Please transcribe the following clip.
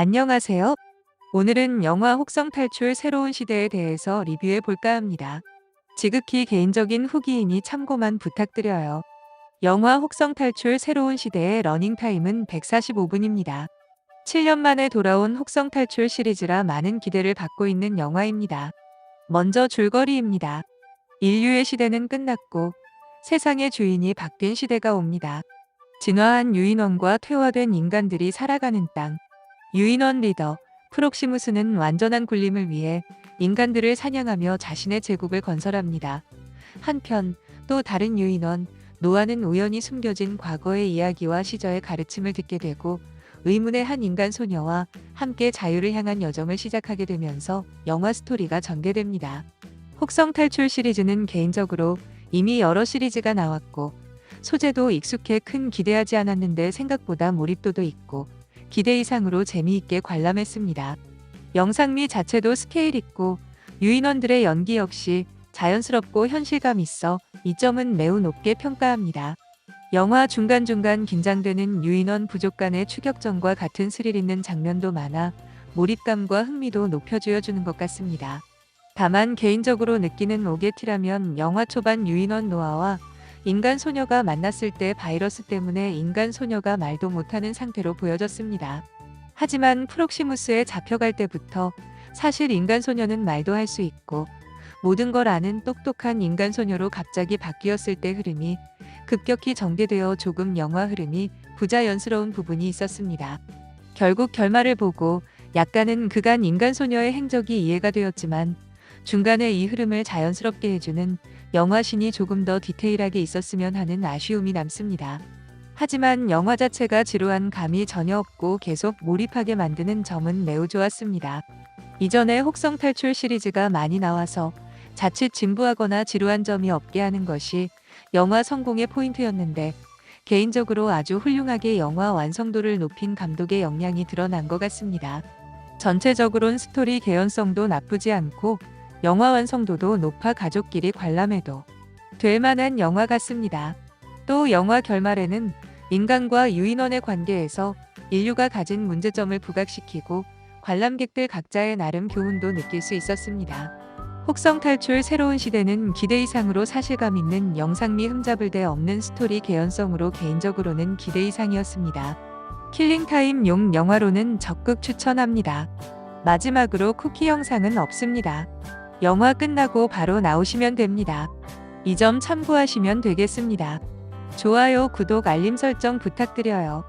안녕하세요. 오늘은 영화 혹성 탈출 새로운 시대에 대해서 리뷰해 볼까 합니다. 지극히 개인적인 후기이니 참고만 부탁드려요. 영화 혹성 탈출 새로운 시대의 러닝타임은 145분입니다. 7년 만에 돌아온 혹성 탈출 시리즈라 많은 기대를 받고 있는 영화입니다. 먼저 줄거리입니다. 인류의 시대는 끝났고 세상의 주인이 바뀐 시대가 옵니다. 진화한 유인원과 퇴화된 인간들이 살아가는 땅. 유인원 리더 프록시무스는 완전한 군림을 위해 인간들을 사냥하며 자신의 제국을 건설합니다. 한편 또 다른 유인원 노아는 우연히 숨겨진 과거의 이야기와 시저의 가르침을 듣게 되고 의문의 한 인간 소녀와 함께 자유를 향한 여정을 시작하게 되면서 영화 스토리가 전개됩니다. 혹성 탈출 시리즈는 개인적으로 이미 여러 시리즈가 나왔고 소재도 익숙해 큰 기대하지 않았는데 생각보다 몰입도도 있고 기대 이상으로 재미있게 관람했습니다. 영상미 자체도 스케일 있고 유인원들의 연기 역시 자연스럽고 현실감 있어 이 점은 매우 높게 평가합니다. 영화 중간중간 긴장되는 유인원 부족 간의 추격전과 같은 스릴 있는 장면도 많아 몰입감과 흥미도 높여주어주는 것 같습니다. 다만 개인적으로 느끼는 오게티라면 영화 초반 유인원 노아와 인간 소녀가 만났을 때 바이러스 때문에 인간 소녀가 말도 못하는 상태로 보여졌습니다. 하지만 프록시무스에 잡혀갈 때부터 사실 인간 소녀는 말도 할 수 있고 모든 걸 아는 똑똑한 인간 소녀로 갑자기 바뀌었을 때 흐름이 급격히 전개되어 조금 영화 흐름이 부자연스러운 부분이 있었습니다. 결국 결말을 보고 약간은 그간 인간 소녀의 행적이 이해가 되었지만 중간에 이 흐름을 자연스럽게 해주는 영화신이 조금 더 디테일하게 있었으면 하는 아쉬움이 남습니다. 하지만 영화 자체가 지루한 감이 전혀 없고 계속 몰입하게 만드는 점은 매우 좋았습니다. 이전에 혹성 탈출 시리즈가 많이 나와서 자칫 진부하거나 지루한 점이 없게 하는 것이 영화 성공의 포인트였는데 개인적으로 아주 훌륭하게 영화 완성도를 높인 감독의 역량이 드러난 것 같습니다. 전체적으론 스토리 개연성도 나쁘지 않고 영화 완성도도 높아 가족끼리 관람해도 될 만한 영화 같습니다. 또 영화 결말에는 인간과 유인원의 관계에서 인류가 가진 문제점을 부각시키고 관람객들 각자의 나름 교훈도 느낄 수 있었습니다. 혹성 탈출 새로운 시대는 기대 이상으로 사실감 있는 영상미 흠잡을 데 없는 스토리 개연성으로 개인적으로는 기대 이상이었습니다. 킬링타임 용 영화로는 적극 추천합니다. 마지막으로 쿠키 영상은 없습니다. 영화 끝나고 바로 나오시면 됩니다. 이 점 참고하시면 되겠습니다. 좋아요, 구독, 알림 설정 부탁드려요.